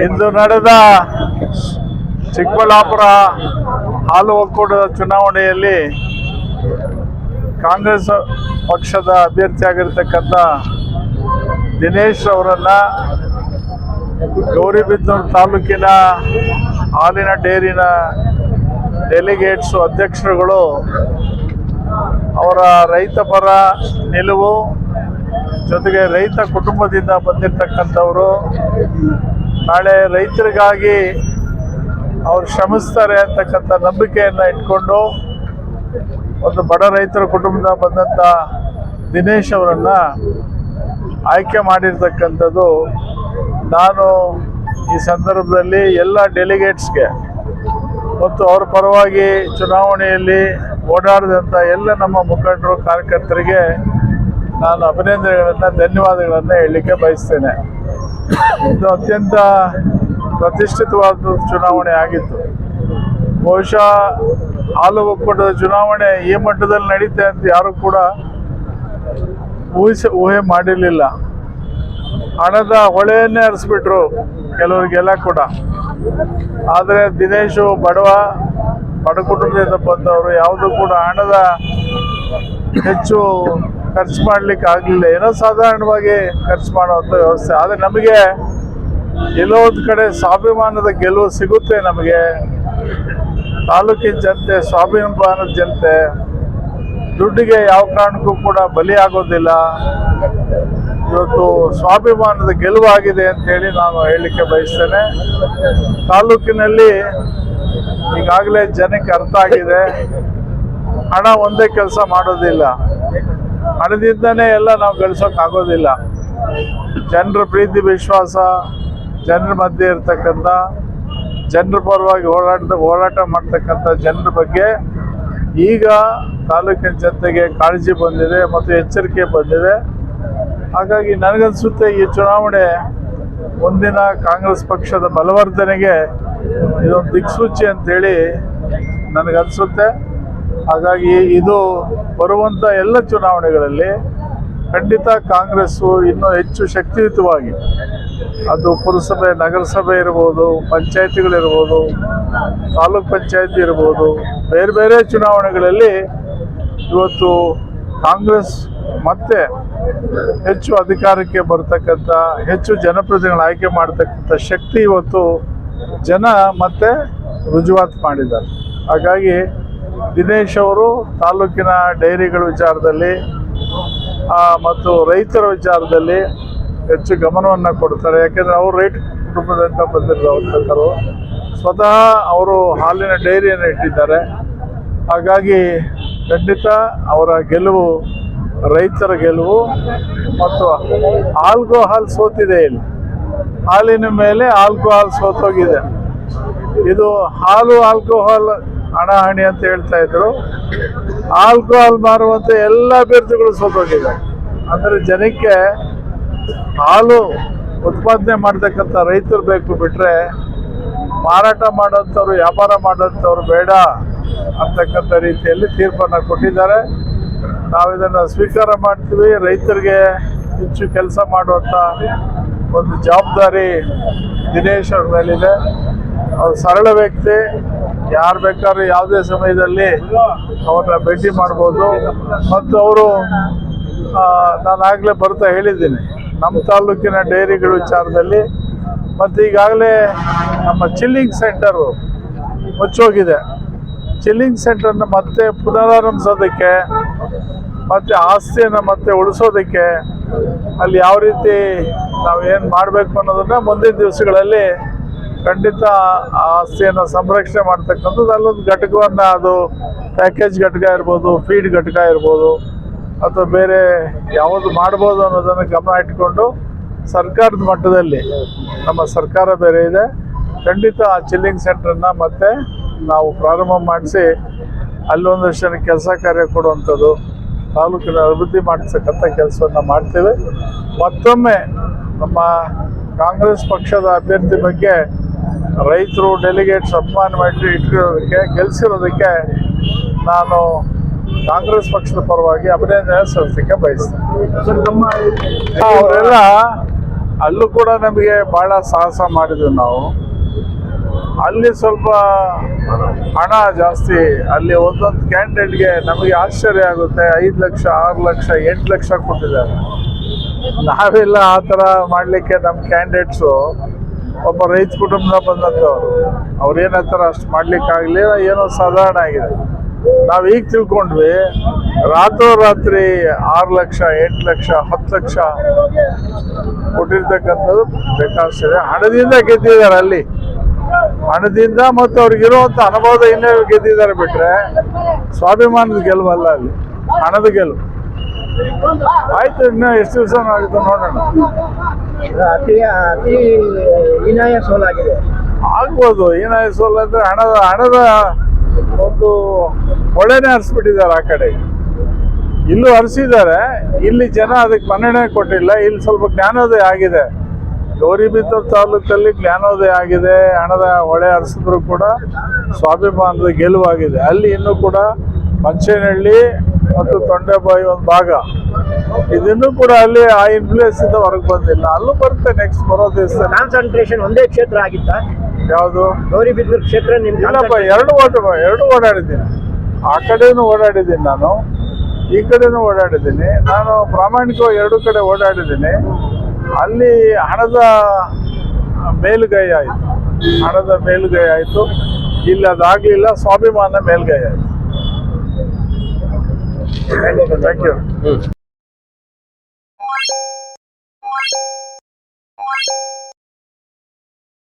ಇಂದು ನಡೆದ ಚಿಕ್ಕಬಳ್ಳಾಪುರ ಹಾಲು ಒಕ್ಕೂಟದ ಚುನಾವಣೆಯಲ್ಲಿ ಕಾಂಗ್ರೆಸ್ ಪಕ್ಷದ ಅಭ್ಯರ್ಥಿಯಾಗಿರ್ತಕ್ಕಂಥ ದಿನೇಶ್ ಅವರನ್ನ ಗೌರಿಬಿದನೂರು ತಾಲೂಕಿನ ಹಾಲಿನ ಡೇರಿನ ಡೆಲಿಗೇಟ್ಸು ಅಧ್ಯಕ್ಷರುಗಳು ಅವರ ರೈತ ಪರ ನಿಲುವು ಜೊತೆಗೆ ರೈತ ಕುಟುಂಬದಿಂದ ಬಂದಿರತಕ್ಕಂಥವರು ನಾಳೆ ರೈತರಿಗಾಗಿ ಅವ್ರು ಶ್ರಮಿಸ್ತಾರೆ ಅಂತಕ್ಕಂಥ ನಂಬಿಕೆಯನ್ನು ಇಟ್ಕೊಂಡು ಒಂದು ಬಡ ರೈತರ ಕುಟುಂಬದ ಬಂದಂಥ ದಿನೇಶ್ ಅವರನ್ನು ಆಯ್ಕೆ ಮಾಡಿರ್ತಕ್ಕಂಥದ್ದು ನಾನು ಈ ಸಂದರ್ಭದಲ್ಲಿ ಎಲ್ಲ ಡೆಲಿಗೇಟ್ಸ್ಗೆ ಮತ್ತು ಅವ್ರ ಪರವಾಗಿ ಚುನಾವಣೆಯಲ್ಲಿ ಓಡಾಡಿದಂಥ ಎಲ್ಲ ನಮ್ಮ ಮುಖಂಡರು, ಕಾರ್ಯಕರ್ತರಿಗೆ ನಾನು ಅಭಿನಂದನೆಗಳನ್ನು, ಧನ್ಯವಾದಗಳನ್ನು ಹೇಳಲಿಕ್ಕೆ ಬಯಸ್ತೇನೆ. ಇದು ಅತ್ಯಂತ ಪ್ರತಿಷ್ಠಿತವಾದ ಚುನಾವಣೆ ಆಗಿತ್ತು. ಬಹುಶಃ ಹಾಲು ಒಕ್ಕೂಟದ ಚುನಾವಣೆ ಈ ಮಟ್ಟದಲ್ಲಿ ನಡೀತೆ ಅಂತ ಯಾರು ಕೂಡ ಊಹಿಸಿ ಊಹೆ ಮಾಡಿರಲಿಲ್ಲ. ಹಣದ ಹೊಳೆಯನ್ನೇ ಹರಿಸ್ಬಿಟ್ರು ಕೆಲವರಿಗೆಲ್ಲ ಕೂಡ. ಆದರೆ ದಿನೇಶು ಬಡವ, ಬಡ ಕುಟುಂಬದಿಂದ ಬಂದವರು ಯಾವುದೂ ಕೂಡ ಹಣದ ಹೆಚ್ಚು ಖರ್ಚು ಮಾಡ್ಲಿಕ್ಕೆ ಆಗಲಿಲ್ಲ. ಏನೋ ಸಾಧಾರಣವಾಗಿ ಖರ್ಚು ಮಾಡುವಂಥ ವ್ಯವಸ್ಥೆ. ಆದರೆ ನಮಗೆ ಎಲ್ಲೋ ಒಂದು ಕಡೆ ಸ್ವಾಭಿಮಾನದ ಗೆಲುವು ಸಿಗುತ್ತೆ ನಮಗೆ. ತಾಲೂಕಿನ ಜನತೆ, ಸ್ವಾಭಿಮಾನದ ಜನತೆ ದುಡ್ಡಿಗೆ ಯಾವ ಕಾರಣಕ್ಕೂ ಕೂಡ ಬಲಿಯಾಗೋದಿಲ್ಲ ಇವತ್ತು ಸ್ವಾಭಿಮಾನದ ಗೆಲುವಾಗಿದೆ ಅಂತ ಹೇಳಿ ನಾನು ಹೇಳಲಿಕ್ಕೆ ಬಯಸ್ತೇನೆ. ತಾಲೂಕಿನಲ್ಲಿ ಈಗಾಗಲೇ ಜನಕ್ಕೆ ಅರ್ಥ ಆಗಿದೆ. ಹಣ ಒಂದೇ ಕೆಲಸ ಮಾಡೋದಿಲ್ಲ. ಹಣದಿಂದನೇ ಎಲ್ಲ ನಾವು ಗಳಿಸೋಕ್ಕಾಗೋದಿಲ್ಲ ಜನರ ಪ್ರೀತಿ, ವಿಶ್ವಾಸ, ಜನರ ಮಧ್ಯೆ ಇರ್ತಕ್ಕಂಥ, ಜನರ ಪರವಾಗಿ ಹೋರಾಟ ಹೋರಾಟ ಮಾಡ್ತಕ್ಕಂಥ ಜನರ ಬಗ್ಗೆ ಈಗ ತಾಲೂಕಿನ ಜನತೆಗೆ ಕಾಳಜಿ ಬಂದಿದೆ ಮತ್ತು ಎಚ್ಚರಿಕೆ ಬಂದಿದೆ. ಹಾಗಾಗಿ ನನಗನ್ಸುತ್ತೆ ಈ ಚುನಾವಣೆ ಮುಂದಿನ ಕಾಂಗ್ರೆಸ್ ಪಕ್ಷದ ಬಲವರ್ಧನೆಗೆ ಇದೊಂದು ದಿಕ್ಸೂಚಿ ಅಂತೇಳಿ ನನಗನ್ಸುತ್ತೆ. ಹಾಗಾಗಿ ಇದು ಬರುವಂಥ ಎಲ್ಲ ಚುನಾವಣೆಗಳಲ್ಲಿ ಖಂಡಿತ ಕಾಂಗ್ರೆಸ್ಸು ಇನ್ನೂ ಹೆಚ್ಚು ಶಕ್ತಿಯುತವಾಗಿ ಅದು ಪುರಸಭೆ, ನಗರಸಭೆ ಇರ್ಬೋದು, ಪಂಚಾಯತಿಗಳಿರ್ಬೋದು, ತಾಲೂಕ್ ಪಂಚಾಯತಿ ಇರ್ಬೋದು, ಬೇರೆ ಬೇರೆ ಚುನಾವಣೆಗಳಲ್ಲಿ ಇವತ್ತು ಕಾಂಗ್ರೆಸ್ ಮತ್ತೆ ಹೆಚ್ಚು ಅಧಿಕಾರಕ್ಕೆ ಬರ್ತಕ್ಕಂಥ, ಹೆಚ್ಚು ಜನಪ್ರತಿನಿಧಿಗಳ ಆಯ್ಕೆ ಮಾಡ್ತಕ್ಕಂಥ ಶಕ್ತಿ ಇವತ್ತು ಜನ ಮತ್ತೆ ರುಜುವಾತು ಮಾಡಿದ್ದಾರೆ. ಹಾಗಾಗಿ ದಿನೇಶ್ ಅವರು ತಾಲೂಕಿನ ಡೈರಿಗಳ ವಿಚಾರದಲ್ಲಿ ಮತ್ತು ರೈತರ ವಿಚಾರದಲ್ಲಿ ಹೆಚ್ಚು ಗಮನವನ್ನು ಕೊಡ್ತಾರೆ. ಯಾಕೆಂದರೆ ಅವರು ರೈತ ಕುಟುಂಬದಿಂದ ಬಂದಿರೋ ಸ್ವತಃ ಅವರು ಹಾಲಿನ ಡೈರಿಯನ್ನು ಇಟ್ಟಿದ್ದಾರೆ. ಹಾಗಾಗಿ ಖಂಡಿತ ಅವರ ಗೆಲುವು, ರೈತರ ಗೆಲುವು ಮತ್ತು ಆಲ್ಕೋಹಾಲ್ ಸೋತಿದೆ ಇಲ್ಲಿ. ಹಾಲಿನ ಮೇಲೆ ಆಲ್ಕೋಹಾಲ್ ಸೋತೋಗಿದೆ. ಇದು ಹಾಲು ಆಲ್ಕೋಹಾಲ್ ಹಣಾಹಣಿ ಅಂತ ಹೇಳ್ತಾ ಇದ್ರು. ಆಲ್ಕೋಹಾಲ್ ಮಾರುವಂತ ಎಲ್ಲ ಅಭ್ಯರ್ಥಿಗಳು ಸೋತೋಗಿದ್ದಾರೆ ಅಂದರೆ ಜನಕ್ಕೆ ಹಾಲು ಉತ್ಪಾದನೆ ಮಾಡ್ತಕ್ಕಂಥ ರೈತರು ಬೇಕು ಬಿಟ್ರೆ ಮಾರಾಟ ಮಾಡೋಂಥವ್ರು ವ್ಯಾಪಾರ ಮಾಡೋಂಥವ್ರು ಬೇಡ ಅಂತಕ್ಕಂಥ ರೀತಿಯಲ್ಲಿ ತೀರ್ಪನ್ನು ಕೊಟ್ಟಿದ್ದಾರೆ. ನಾವಿದನ್ನು ಸ್ವೀಕಾರ ಮಾಡ್ತೀವಿ. ರೈತರಿಗೆ ಹೆಚ್ಚು ಕೆಲಸ ಮಾಡುವಂಥ ಒಂದು ಜವಾಬ್ದಾರಿ ದಿನೇಶ್ ಅವ್ರ ಮೇಲಿದೆ. ಅವ್ರು ಸರಳ ವ್ಯಕ್ತಿ. ಯಾರು ಬೇಕಾದ್ರೂ ಯಾವುದೇ ಸಮಯದಲ್ಲಿ ಅವ್ರನ್ನ ಭೇಟಿ ಮಾಡ್ಬೋದು. ಮತ್ತು ಅವರು ನಾನು ಆಗಲೇ ಬರ್ತಾ ಹೇಳಿದ್ದೀನಿ. ನಮ್ಮ ತಾಲೂಕಿನ ಡೈರಿಗಳ ವಿಚಾರದಲ್ಲಿ ಮತ್ತು ಈಗಾಗಲೇ ನಮ್ಮ ಚಿಲ್ಲಿಂಗ್ ಸೆಂಟರು ಮುಚ್ಚೋಗಿದೆ. ಚಿಲ್ಲಿಂಗ್ ಸೆಂಟರ್ನ ಮತ್ತೆ ಪುನರಾರಂಭಿಸೋದಕ್ಕೆ ಮತ್ತು ಆಸ್ತಿಯನ್ನು ಮತ್ತೆ ಉಳಿಸೋದಕ್ಕೆ ಅಲ್ಲಿ ಯಾವ ರೀತಿ ನಾವು ಏನು ಮಾಡಬೇಕು ಅನ್ನೋದನ್ನ ಮುಂದಿನ ದಿವಸಗಳಲ್ಲಿ ಖಂಡಿತ ಆ ಆಸ್ತಿಯನ್ನು ಸಂರಕ್ಷಣೆ ಮಾಡ್ತಕ್ಕಂಥದ್ದು ಅಲ್ಲೊಂದು ಘಟಕವನ್ನು, ಅದು ಪ್ಯಾಕೇಜ್ ಘಟಕ ಇರ್ಬೋದು ಫೀಡ್ ಘಟಕ ಇರ್ಬೋದು, ಅಥವಾ ಬೇರೆ ಯಾವುದು ಮಾಡ್ಬೋದು ಅನ್ನೋದನ್ನು ಗಮನ ಇಟ್ಕೊಂಡು ಸರ್ಕಾರದ ಮಟ್ಟದಲ್ಲಿ, ನಮ್ಮ ಸರ್ಕಾರ ಬೇರೆ ಇದೆ, ಖಂಡಿತ ಆ ಚಿಲ್ಲಿಂಗ್ ಸೆಂಟ್ರನ್ನು ಮತ್ತೆ ನಾವು ಪ್ರಾರಂಭ ಮಾಡಿಸಿ ಅಲ್ಲೊಂದಷ್ಟು ಜನ ಕೆಲಸ ಕಾರ್ಯ ಕೊಡುವಂಥದ್ದು, ತಾಲೂಕಿನ ಅಭಿವೃದ್ಧಿ ಮಾಡಿಸ್ತಕ್ಕಂಥ ಕೆಲಸವನ್ನು ಮಾಡ್ತೇವೆ. ಮತ್ತೊಮ್ಮೆ ನಮ್ಮ ಕಾಂಗ್ರೆಸ್ ಪಕ್ಷದ ಅಭ್ಯರ್ಥಿ ಬಗ್ಗೆ ರೈತರು ಡೆಲಿಗೇಟ್ಸ್ ಅಪಮಾನ ಮಾಡಿ ಇಟ್ಟಿರೋದಕ್ಕೆ ಗೆಲ್ಲಿಸಿರೋದಕ್ಕೆ ನಾನು ಕಾಂಗ್ರೆಸ್ ಪಕ್ಷದ ಪರವಾಗಿ ಅಭಿನಂದನೆ ಸಲ್ಲಿಸಲಿಕ್ಕೆ ಬಯಸ್ತೇನೆ. ಅವರೆಲ್ಲ ಅಲ್ಲೂ ಕೂಡ ನಮಗೆ ಬಹಳ ಸಾಹಸ ಮಾಡಿದ್ವಿ ನಾವು. ಅಲ್ಲಿ ಸ್ವಲ್ಪ ಹಣ ಜಾಸ್ತಿ ಅಲ್ಲಿ ಒಂದೊಂದು ಕ್ಯಾಂಡಿಡೇಟ್ಗೆ ನಮಗೆ ಆಶ್ಚರ್ಯ ಆಗುತ್ತೆ. ಐದು ಲಕ್ಷ ಆರು ಲಕ್ಷ ಎಂಟು ಲಕ್ಷ ಕೊಟ್ಟಿದ್ದಾರೆ. ನಾವೆಲ್ಲ ಆ ಥರ ಮಾಡಲಿಕ್ಕೆ ನಮ್ಮ ಕ್ಯಾಂಡಿಡೇಟ್ಸು ಒಬ್ಬ ರೈತ ಕುಟುಂಬದ ಬಂದಂಥವ್ರು ಅವ್ರು. ಥರ ಅಷ್ಟು ಮಾಡ್ಲಿಕ್ಕಾಗಲಿಲ್ಲ ಏನೋ ಸಾಧಾರಣ ಆಗಿದೆ. ನಾವು ಈಗ ತಿಳ್ಕೊಂಡ್ವಿ, ರಾತ್ರೋರಾತ್ರಿ ಆರು ಲಕ್ಷ, ಎಂಟು ಲಕ್ಷ, ಹತ್ತು ಲಕ್ಷ ಕೊಟ್ಟಿರ್ತಕ್ಕಂಥದ್ದು ಬೇಕಾಗ್ತದೆ ಹಣದಿಂದ ಗೆದ್ದಿದ್ದಾರೆ ಅಲ್ಲಿ. ಹಣದಿಂದ ಮತ್ತು ಅವ್ರಿಗಿರುವಂಥ ಅನುಭವದ ಹಿನ್ನೆಲೆ ಗೆದ್ದಿದ್ದಾರೆ ಬಿಟ್ರೆ, ಸ್ವಾಭಿಮಾನದ ಗೆಲುವಲ್ಲ ಅಲ್ಲಿ. ಹಣದ ಗೆಲುವು. ಆಯ್ತು ಇನ್ನು ಎಷ್ಟು ದಿವಸ ಆಗುತ್ತೆ ನೋಡೋಣ. ಅತಿ ಅತಿ ಹೀನಾಯ ಸೋಲಾಗಿದೆ ಆಗ್ಬೋದು ಹೀನಾಯ ಸೋಲ್ ಅಂದ್ರೆ ಹಣದ ಹಣದ ಒಂದು ಹೊಳೆನೆ ಹರಿಸ್ಬಿಟ್ಟಿದ್ದಾರೆ ಆ ಕಡೆ. ಇಲ್ಲೂ ಹರಿಸಿದ್ದಾರೆ ಇಲ್ಲಿ ಜನ ಅದಕ್ಕೆ ಮನ್ನಣೆ ಕೊಟ್ಟಿಲ್ಲ ಇಲ್ಲಿ ಸ್ವಲ್ಪ ಜ್ಞಾನೋದಯ ಆಗಿದೆ. ಗೌರಿಬಿದೂರು ತಾಲೂಕಲ್ಲಿ ಜ್ಞಾನೋದಯ ಆಗಿದೆ ಹಣದ ಹೊಳೆ ಹರಿಸಿದ್ರು ಕೂಡ ಸ್ವಾಭಿಮಾನದ ಗೆಲುವಾಗಿದೆ. ಅಲ್ಲಿ ಇನ್ನೂ ಕೂಡ ಮಂಚೇನಹಳ್ಳಿ ಮತ್ತು ತೊಂಡೆಬಾಯಿ ಒಂದು ಭಾಗ. ಇದನ್ನು ಕೂಡ ಅಲ್ಲಿ ಆ ಇನ್ಫ್ಲೂಯೆನ್ಸ್ ಇಂದ ಹೊರಗೆ ಬಂದಿಲ್ಲ. ಅಲ್ಲೂ ಬರುತ್ತೆ ನೆಕ್ಸ್ಟ್ ಬರೋ ದಿವಸ. ಕಾನ್ಸಂಟ್ರೇಷನ್ ಒಂದೇ ಕ್ಷೇತ್ರ ಆಗಿತ್ತ? ಯಾವುದು? ಗೌರಿಬಿದೂರು ಕ್ಷೇತ್ರ ನಿಮ್ಗೆ ಇಲ್ಲಪ್ಪ ಎರಡು ಓಟ ಎರಡು ಓಡಾಡಿದ್ದೀನಿ. ಆ ಕಡೆನೂ ಓಡಾಡಿದ್ದೀನಿ ನಾನು. ಈ ಕಡೆನೂ ಓಡಾಡಿದ್ದೀನಿ. ನಾನು ಪ್ರಾಮಾಣಿಕವಾಗಿ ಎರಡು ಕಡೆ ಓಡಾಡಿದ್ದೀನಿ. ಅಲ್ಲಿ ಹಣದ ಮೇಲುಗೈ ಆಯಿತು. ಹಣದ ಮೇಲುಗೈ ಆಯಿತು. ಇಲ್ಲಿ ಅದಾಗಲಿಲ್ಲ ಸ್ವಾಭಿಮಾನ ಮೇಲುಗೈ ಆಯಿತು. Thank you. Mm.